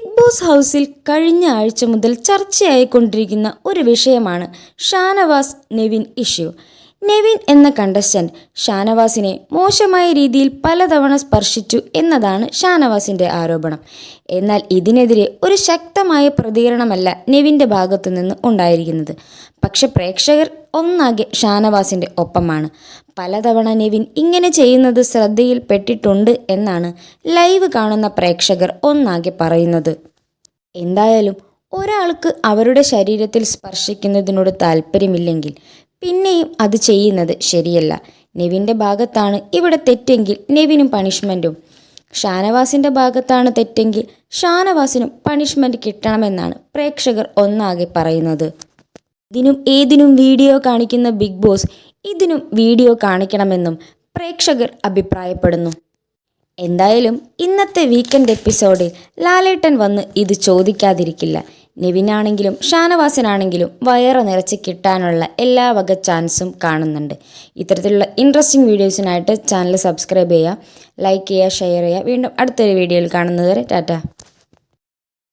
Big boss ഹൗസിൽ കഴിഞ്ഞ ആഴ്ച മുതൽ ചർച്ചയായിക്കൊണ്ടിരിക്കുന്ന ഒരു വിഷയമാണ് ഷാനവാസ് നെവിൻ ഇഷ്യൂ. നെവിൻ എന്ന കണ്ടസ്റ്റന്റ് ഷാനവാസിനെ മോശമായ രീതിയിൽ പലതവണ സ്പർശിച്ചു എന്നതാണ് ഷാനവാസിന്റെ ആരോപണം. എന്നാൽ ഇതിനെതിരെ ഒരു ശക്തമായ പ്രതികരണമല്ല നെവിന്റെ ഭാഗത്തുനിന്ന് ഉണ്ടായിരിക്കുന്നത്. പക്ഷെ പ്രേക്ഷകർ ഒന്നാകെ ഷാനവാസിന്റെ ഒപ്പമാണ്. പലതവണ നെവിൻ ഇങ്ങനെ ചെയ്യുന്നത് ശ്രദ്ധയിൽപ്പെട്ടിട്ടുണ്ട് എന്നാണ് ലൈവ് കാണുന്ന പ്രേക്ഷകർ ഒന്നാകെ പറയുന്നത്. എന്തായാലും ഒരാൾക്ക് അവരുടെ ശരീരത്തിൽ സ്പർശിക്കുന്നതിനോട് താല്പര്യമില്ലെങ്കിൽ പിന്നെയും അത് ചെയ്യുന്നത് ശരിയല്ല. നെവിന്റെ ഭാഗത്താണ് ഇവിടെ തെറ്റെങ്കിൽ നെവിനും പണിഷ്മെന്റും ഷാനവാസിന്റെ ഭാഗത്താണ് തെറ്റെങ്കിൽ ഷാനവാസിനും പണിഷ്മെന്റ് കിട്ടണമെന്നാണ് പ്രേക്ഷകർ ഒന്നാകെ പറയുന്നത്. ഇതിനും ഏതിനും വീഡിയോ കാണിക്കുന്ന ബിഗ് ബോസ് ഇതിനും വീഡിയോ കാണിക്കണമെന്നും പ്രേക്ഷകർ അഭിപ്രായപ്പെടുന്നു. എന്തായാലും ഇന്നത്തെ വീക്കെൻഡ് എപ്പിസോഡിൽ ലാലേട്ടൻ വന്ന് ഇത് ചോദിക്കാതിരിക്കില്ല. നെവിനാണെങ്കിലും ഷാനവാസനാണെങ്കിലും വയറ് നിറച്ച് കിട്ടാനുള്ള എല്ലാ വക ചാൻസും കാണുന്നുണ്ട്. ഇത്തരത്തിലുള്ള ഇൻട്രസ്റ്റിംഗ് വീഡിയോസിനായിട്ട് ചാനൽ സബ്സ്ക്രൈബ് ചെയ്യുക ലൈക്ക് ചെയ്യുക ഷെയർ ചെയ്യുക. വീണ്ടും അടുത്തൊരു വീഡിയോയിൽ കാണുന്നതുവരെ ടാറ്റ.